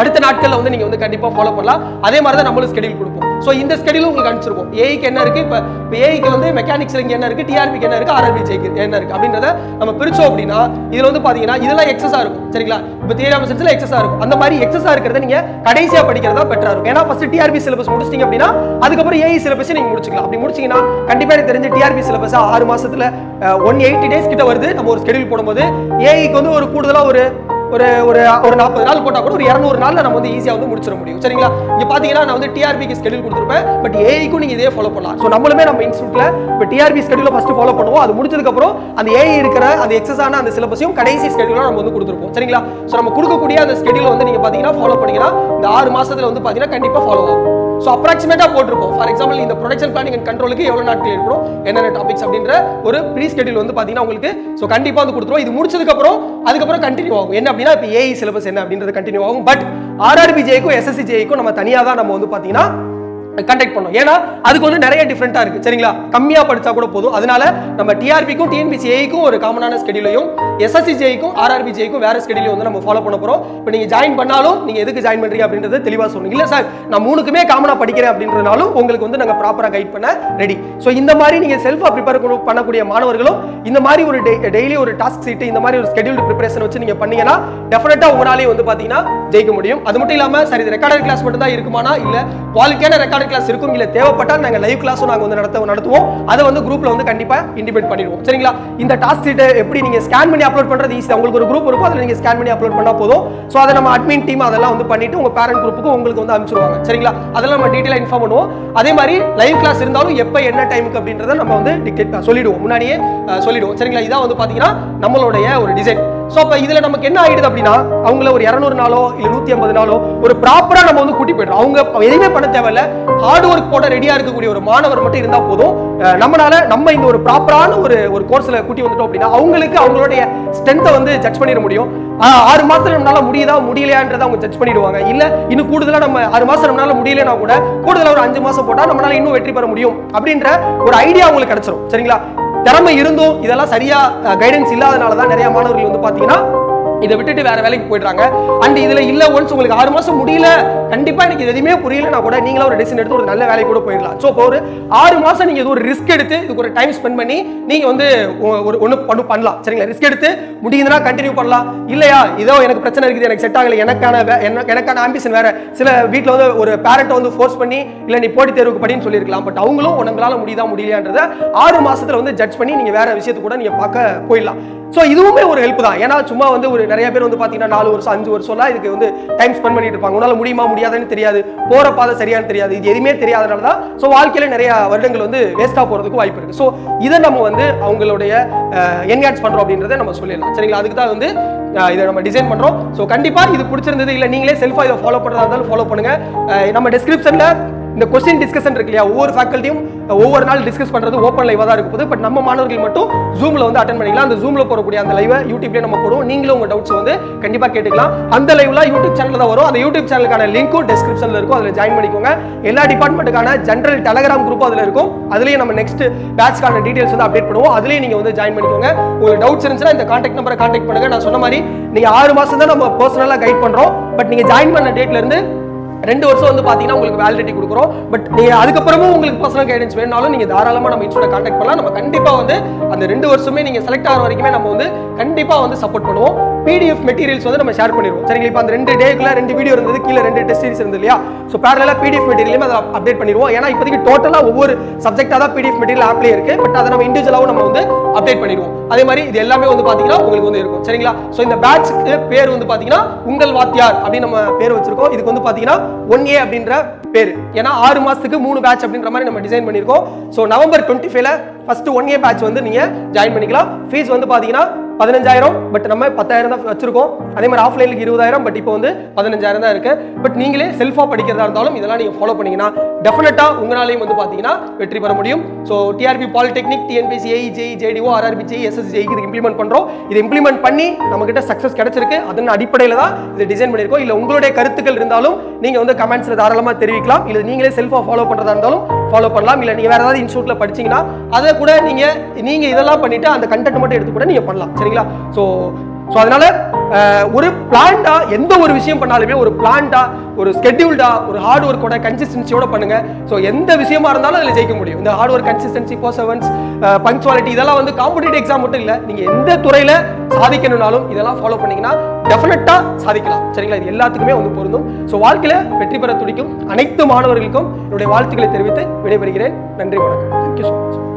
அடுத்த நாட்களில் வந்து நீங்கள் வந்து கண்டிப்பாக ஃபாலோ பண்ணலாம். அதே மாதிரி தான் நம்மளும் ஸ்கெடியூல் கொடுப்போம். ஸோ இந்த ஸ்கெடியூல் உங்களுக்கு அனுப்பிச்சிருப்போம் ஏஐக்கு என்ன இருக்கு? இப்போ இப்போ ஏஐக்கு வந்து மெக்கானிக்ஸ் இங்கே என்ன இருக்கு? டிஆர்பிக்கு என்ன இருக்கு? ஆர்ஆர்பி ஜேக்கு என்ன இருக்கு? அப்படின்றத நம்ம பிரிச்சோம் அப்படின்னா இதில் வந்து பார்த்தீங்கன்னா இதெல்லாம் எக்ஸஸாக இருக்கும். சரிங்களா? இப்போ தியரி ஆஃப் சென்ஸ்ல எக்ஸஸாக இருக்கும். அந்த மாதிரி எக்ஸஸாக இருக்கிறத நீங்கள் கடைசியாக படிக்கிறதா பெட்டராக இருக்கும். ஏன்னா ஃபஸ்ட்டு டிஆர்பி சிலபஸ் முடிச்சிட்டீங்க அப்படின்னா அதுக்கப்புறம் ஏஐ சிலபஸ் நீங்கள் முடிச்சுக்கலாம். அப்படி முடிச்சீங்கன்னா கண்டிப்பாக எனக்கு தெரிஞ்ச டிஆர்பி சிலபஸ் ஆறு மாதத்தில் ஒன் எயிட்டி டேஸ் கிட்ட வருது. நம்ம ஒரு ஸ்கெடியூல் போடும்போது ஏஐக்கு வந்து ஒரு கூடுதலாக ஒரு ஒரு ஒரு ஒரு நாற்பது நாள் போட்டால் கூட ஒரு இரநூறு நாள்ல நம்ம வந்து ஈஸியாக வந்து முடிச்சிட முடியும். சரிங்களா? இங்கே பாத்தீங்கன்னா நான் வந்து டிஆர்பிக்கு ஸ்கெடியூல் கொடுத்துருப்பேன். பட் ஏஐக்கும் நீங்க இதே ஃபாலோ பண்ணலாம். ஸோ நம்மளுமே நம்ம இன்ஸ்டியூட்டில் இப்போ டிஆர்பி ஸ்கெடியூலை ஃபஸ்ட்டு ஃபாலோ பண்ணுவோம். அது முடிச்சதுக்கப்புறம் அந்த ஏஐ இருக்கிற அந்த எக்ஸஸ் ஆன அந்த சிலபஸையும் கடைசி ஸ்கெடியூலாக நம்ம வந்து கொடுத்துருப்போம். சரிங்களா? ஸோ நம்ம கொடுக்கக்கூடிய அந்த ஸ்கெடியூலை வந்து நீங்க பாத்தீங்கன்னா ஃபாலோ பண்ணிங்கன்னா இந்த ஆறு மாசத்துல வந்து பாத்தீங்கன்னா கண்டிப்பாக ஃபாலோ ஆகும். ஸோ அப்ராக்சிமேட்டாக போட்டிருப்போம் ஃபார் எக்ஸாம்பிள் இந்த ப்ரொடக்ஷன் பிளானிங் அண்ட் கண்ட்ரோலுக்கு எவ்வளோ நாட்கள் இருக்கணும் என்னென்ன டாபிக்ஸ் அப்படின்ற ஒரு ப்ரீ ஸ்கெடியூல் வந்து பாத்தீங்கன்னா உங்களுக்கு ஸோ கண்டிப்பா வந்து கொடுத்துருவோம். இது முடிச்சதுக்கப்புறம் அதுக்கப்புறம் கண்டினியூ ஆகும். என்ன அப்படின்னா இப்போ ஏஐ சிலபஸ் என்ன அப்படின்றது கண்டினியூ ஆகும். பட் ஆர்ஆர்பி ஜேக்கும் எஸ்எஸ்சி ஜேக்கும் நம்ம தனியாக தான் நம்ம வந்து பாத்தீங்கன்னா கண்டக்ட் பண்ணோம். ஏன்னா அதுக்கு வந்து நிறைய டிஃப்ரெண்ட்டாக இருக்கு. சரிங்களா? கம்மியாக படித்தா கூட போதும். அதனால நம்ம டிஆர்பிக்கும் டிஎன்பிசி ஏக்கும் ஒரு காமனான ஸ்கெடியூலையும் எஸ்எஸ்சி ஜேக்கும் ஆர்ஆர்பி ஜேக்கும் வேற ஸ்கெடியூலையும் வந்து நம்ம ஃபாலோ பண்ண போறோம். இப்போ நீங்க ஜாயின் பண்ணாலும் நீங்க எதுக்கு ஜாயின் பண்ணுறீங்க அப்படின்றத தெளிவாக சொல்லுங்க இல்ல சார் நான் மூணுக்குமே காமனாக படிக்கிறேன் அப்படின்றனாலும் உங்களுக்கு வந்து நாங்கள் ப்ராப்பராக கைட் பண்ண ரெடி ஸோ இந்த மாதிரி நீங்க செல்ஃபாக ப்ரிப்பேர் பண்ணக்கூடிய மாணவர்களும் இந்த மாதிரி ஒரு டெய்லி ஒரு டாஸ்க் சீட்டு இந்த மாதிரி ஒரு ஸ்கெடியூல்டு ப்ரிப்பரேஷன் வச்சு நீங்க பண்ணீங்கன்னா டெஃபினட்டாக உங்களாலே வந்து பார்த்தீங்கன்னா ஜெயிக்க முடியும். அது மட்டும் இல்லாம சரி இது ரெக்கார்டட் கிளாஸ் மட்டும் தான் இருக்குமானா? இல்ல குவாலிட்டியான ரெக்கார்டட் கிளாஸ் இருக்கும். இல்ல தேவைப்பட்டால் நாங்க லைவ் கிளாஸும் நாங்க வந்து நடத்த நடத்துவோம். அதை வந்து குரூப்ல வந்து கண்டிப்பா இண்டிபேட் பண்ணிடுவோம். சரிங்களா? இந்த டாஸ்க் சீட்டை எப்படி நீங்க ஸ்கேன் பண்ணி அப்லோட் பண்றது ஈஸி உங்களுக்கு ஒரு குரூப் இருக்கும் அதுல நீங்க ஸ்கேன் பண்ணி அப்லோட் பண்ணா போதும். ஸோ அதை நம்ம அட்மின் டீம் அதெல்லாம் வந்து பண்ணிட்டு உங்க பேரண்ட் குரூப்புக்கு உங்களுக்கு வந்து அனுப்பிச்சிருவாங்க. சரிங்களா? அதெல்லாம் நம்ம டீட்டெயிலா இன்ஃபார்ம் பண்ணுவோம். அதே மாதிரி லைவ் கிளாஸ் இருந்தாலும் எப்போ என்ன டைமுக்கு அப்படின்றத நம்ம வந்து டிக்டேட் சொல்லிடுவோம். முன்னாடியே சொல்லிடுவோம். சரிங்களா? இதான் வந்து பாத்தீங்கன்னா நம்மளுடைய ஒரு டிசைன் ஸோ அப்போ இதுல நமக்கு என்ன ஆயிடுது அப்படின்னா அவங்கள ஒரு இரநூறு நாளோ இல்ல நூத்தி ஐம்பது நாளோ ஒரு ப்ராப்பரா நம்ம வந்து கூட்டி போயிடுறோம். அவங்க எதுவுமே பண்ண தேவையில்ல. ஹார்ட் ஒர்க் போட ரெடியா இருக்கக்கூடிய ஒரு மாணவர் மட்டும் இருந்தா போதும். நம்மளால நம்ம இந்த ஒரு ப்ராப்பரான ஒரு ஒரு கோர்ஸ்ல கூட்டி வந்துட்டோம் அப்படின்னா அவங்களுக்கு அவங்களுடைய ஸ்ட்ரென்த்தை வந்து ஜட்ஜ் பண்ணிட முடியும். ஆறு மாசத்துல நம்மளால முடியுதா முடியலையான்றதை அவங்க ஜட்ஜ் பண்ணிடுவாங்க. இல்ல இன்னும் கூடுதலா நம்ம ஆறு மாசம் நம்மளால முடியலனா கூட கூடுதலா ஒரு அஞ்சு மாசம் போட்டா நம்மளால இன்னும் வெற்றி பெற முடியும். அப்படின்ற ஒரு ஐடியா அவங்களுக்கு கிடைச்சிரும். சரிங்களா? திறமை இருந்தும் இதெல்லாம் சரியா கைடன்ஸ் இல்லாதனால தான் நிறைய மாணவர்கள் வந்து பாத்தீங்கன்னா இதை விட்டுட்டு வேற வேலைக்கு போயிடுறாங்க. அண்ட் இதுல இல்ல ஒன்ஸ் உங்களுக்கு ஆறு மாசம் முடியல கண்டிப்பா எனக்கு எதுவுமே புரியலனா கூட நீங்களா ஒரு டெசிஷன் எடுத்து ஒரு நல்ல வேலைக்கு கூட போயிடலாம். ஸோ இப்போ ஒரு ஆறு மாசம் நீங்க இது ஒரு ரிஸ்க் எடுத்து இதுக்கு ஒரு டைம் ஸ்பெண்ட் பண்ணி நீங்க வந்து ஒரு ஒன்று பண்ணு பண்ணலாம். சரிங்களா? ரிஸ்க் எடுத்து முடியுதுன்னா கண்டினியூ பண்ணலாம். இல்லையா? இதோ எனக்கு பிரச்சனை இருக்குது எனக்கு செட் ஆகல எனக்கான வே- என்ன- எனக்கான ஆம்பிஷன் வேற. சில வீட்டில் வந்து ஒரு பேரண்ட் வந்து ஃபோர்ஸ் பண்ணி இல்ல நீ போட்டி தேர்வுக்கு படின்னு சொல்லியிருக்கலாம். பட் அவங்களும் உங்களால முடியுதா முடியலையான்றத ஆறு மாசத்துல வந்து ஜட்ஜ் பண்ணி நீங்க வேற விஷயத்து கூட நீங்க பார்க்க போயிடலாம். ஸோ இதுவுமே ஒரு ஹெல்ப் தான். ஏன்னா சும்மா வந்து ஒரு நிறைய பேர் வந்து பார்த்தீங்கன்னா நாலு வருஷம் அஞ்சு வருஷம்லாம் இதுக்கு வந்து டைம் ஸ்பெண்ட் பண்ணிட்டு இருப்பாங்க. உன்னால முடியுமா முடியாதுன்னு தெரியாது. போகிற பாதை சரியானு தெரியாது. இது எதுவுமே தெரியாதனால தான் ஸோ வாழ்க்கையில நிறைய வருடங்கள் வந்து வேஸ்ட்டாக போகிறதுக்கு வாய்ப்பு இருக்குது ஸோ இதை நம்ம வந்து அவங்களுடைய என்ஹான்ஸ் பண்ணுறோம் அப்படின்றத நம்ம சொல்லிடலாம். சரிங்களா? அதுக்கு தான் வந்து இதை நம்ம டிசைன் பண்ணுறோம் ஸோ கண்டிப்பாக இது பிடிச்சிருந்தது இல்லை நீங்களே செல்ஃபாக இதை ஃபாலோ பண்ணுறதா இருந்தாலும் ஃபாலோ பண்ணுங்க. நம்ம டிஸ்கிரிப்ஷனில் இந்த கொஸ்டின் டிஸ்கஷன் இருக்கு இல்லையா? ஒவ்வொரு ஃபேக்கல்ட்டியும் ஒவ்வொரு நாள் டிஸ்கஸ் பண்றது ஓப்பன் லைவா தான் இருக்கும் போது பட் நம்ம மாணவர்கள் மட்டும் ஜூம்ல வந்து அட்டன் பண்ணிக்கலாம். அந்த ஜூம்ல போடக்கூடிய அந்த லைவை யூடியூப்லேயே நம்ம போடுவோம். நீங்களும் உங்க டவுட்ஸ் வந்து கண்டிப்பா கேட்டுக்கலாம். அந்த லைவ்ல யூடியூப் சேனலில் தான் வரும். அந்த யூடியூப் சேனலுக்கான லிங்க்கும் டிஸ்கிரிப்ஷன்ல இருக்கும். அதுல ஜாயின் பண்ணிக்கோங்க. எல்லா டிபார்ட்மெண்ட்டுக்கான ஜென்ரல் டெலகிராம் குரூப் அதுல இருக்கும். அதுலயும் நம்ம நெக்ஸ்ட் பேட்ச்க்கான டீடைல்ஸ் வந்து அப்டேட் பண்ணுவோம். அதுலயும் நீங்க வந்து ஜாயின் பண்ணிக்கோங்க. உங்களுக்கு டவுட்ஸ் இருந்துச்சுன்னா இந்த கான்டாக்ட் நம்பரை கான்டாக்ட் பண்ணுங்க. நான் சொன்ன மாதிரி நீங்க ஆறு மாசம் தான் நம்ம பர்சனலா கைட் பண்றோம். பட் நீங்க ஜாயின் பண்ண டேட்ல இருந்து ரெண்டு வருஷம் வந்து பார்த்தீங்கன்னா உங்களுக்கு வேலிடிட்டி கொடுக்குறோம். பட் நீங்கள் அதுக்கப்புறமும் உங்களுக்கு பர்சனல் கைடன்ஸ் வேணாலும் நீங்கள் தாராளமாக நம்ம இன்ஸ்டியூட் காண்டாக்ட் பண்ணலாம். நம்ம கண்டிப்பாக வந்து அந்த ரெண்டு வருஷமே நீங்கள் செலக்ட் ஆகிற வரைக்குமே நம்ம வந்து கண்டிப்பாக வந்து சப்போர்ட் பண்ணுவோம். பிடிஎஃப் மெட்டீரியல்ஸ் வந்து நம்ம ஷேர் பண்ணிடுவோம். சரிங்களா? இப்போ அந்த ரெண்டு டேக்குள்ள ரெண்டு வீடியோ இருந்தது கீழே ரெண்டு டெஸ்ட் சீரிஸ் இருந்தது இல்லையா? ஸோ பேரலாக பிடிஎஃப் மெட்டீரியலுமே அதை அப்டேட் பண்ணிடுவோம். ஏன்னா இப்போதைக்கு டோட்டலாக ஒவ்வொரு சப்ஜெக்டாக தான் பிடிஎஃப் மெட்டீரியல் ஆப்லேயே இருக்கு. பட் அதை நம்ம இண்டிவிஜுவலாகவும் நம்ம வந்து அப்டேட் பண்ணிடுவோம். அதே மாதிரி இது எல்லாமே வந்து பாத்தீங்கன்னா உங்களுக்கு வந்து இருக்கும். சரிங்களா? ஸோ இந்த பேட்ச்க்கு பேர் வந்து பாத்தீங்கன்னா உங்கள் வாத்தியார் அப்படின்னு நம்ம பேர் வச்சிருக்கோம். இதுக்கு வந்து பாத்தீங்கன்னா ஒன் ஏ அப்படின்ற பேர். ஏன்னா ஆறு மாசத்துக்கு மூணு பேட்ச் அப்படின்ற மாதிரி நம்ம டிசைன் பண்ணியிருக்கோம். ஸோ நவம்பர் டுவெண்ட்டி ஃபைவ்ல ஃபர்ஸ்ட் ஒன் ஏ பேட்ச் வந்து நீங்க ஜாயின் பண்ணிக்கலாம். ஃபீஸ் வந்து பாத்தீங்கன்னா பதினஞ்சாயிரம் பட் நம்ம பத்தாயிரம் தான் வச்சிருக்கோம். அதே மாதிரி ஆஃப்லைனுக்கு இருபதாயிரம் பட் இப்போ வந்து பதினஞ்சாயிரம் தான் இருக்கு. பட் நீங்களே செல்ஃபா படிக்கிறதா இருந்தாலும் இதெல்லாம் நீங்க ஃபாலோ பண்ணீங்கன்னா டெஃபினட்டா உங்களாலையும் வந்து பாத்தீங்கன்னா வெற்றி பெற முடியும். So TRB polytechnic TNPSC AE JE JTO RRB JE SS ஜெய்க்கு இது இம்ப்ளிமெண்ட் பண்றோம். இது இம்ப்ளிமெண்ட் பண்ணி நம்ம கிட்ட சக்சஸ் கிடைச்சிருக்கு. அதன் அடிப்படையில் தான் இது டிசைன் பண்ணியிருக்கோம். இல்ல உங்களுடைய கருத்துக்கள் இருந்தாலும் நீங்க வந்து கமெண்ட்ஸ்ல தாராளமா தெரிவிக்கலாம். இல்ல நீங்களே செல்ஃபா ஃபாலோ பண்றதா இருந்தாலும் ஃபாலோ பண்ணலாம். இல்லை நீங்கள் வேறு ஏதாவது இன்ஸ்டியூட்டில் படிச்சீங்கன்னா அதை கூட நீங்கள் நீங்கள் இதெல்லாம் பண்ணிவிட்டு அந்த கண்டென்ட் மட்டும் எடுத்து கூட நீங்கள் பண்ணலாம். சரிங்களா? ஸோ ஸோ அதனால ஒரு பிளான்டா எந்த ஒரு விஷயம் பண்ணாலுமே ஒரு பிளான்டா ஒரு ஸ்கெட்யூல்டா ஒரு ஹார்ட் ஒர்க்கோட கன்சிஸ்டன்சியோட பண்ணுங்க. ஸோ எந்த விஷயமா இருந்தாலும் அதில் ஜெயிக்க முடியும். இந்த hard work consistency perseverance punctuality இதெல்லாம் வந்து காம்படிட்டிவ் எக்ஸாம் மட்டும் இல்லை நீங்க எந்த துறையில சாதிக்கணும்னாலும் இதெல்லாம் ஃபாலோ பண்ணீங்கன்னா டெஃபினட்டா சாதிக்கலாம். சரிங்களா? இது எல்லாத்துக்குமே வந்து பொருந்தும். ஸோ வாழ்க்கையில வெற்றி பெற துடிக்கும் அனைத்து மாணவர்களுக்கும் என்னுடைய வாழ்த்துக்களை தெரிவித்து விடைபெறுகிறேன். நன்றி வணக்கம். Thank you so much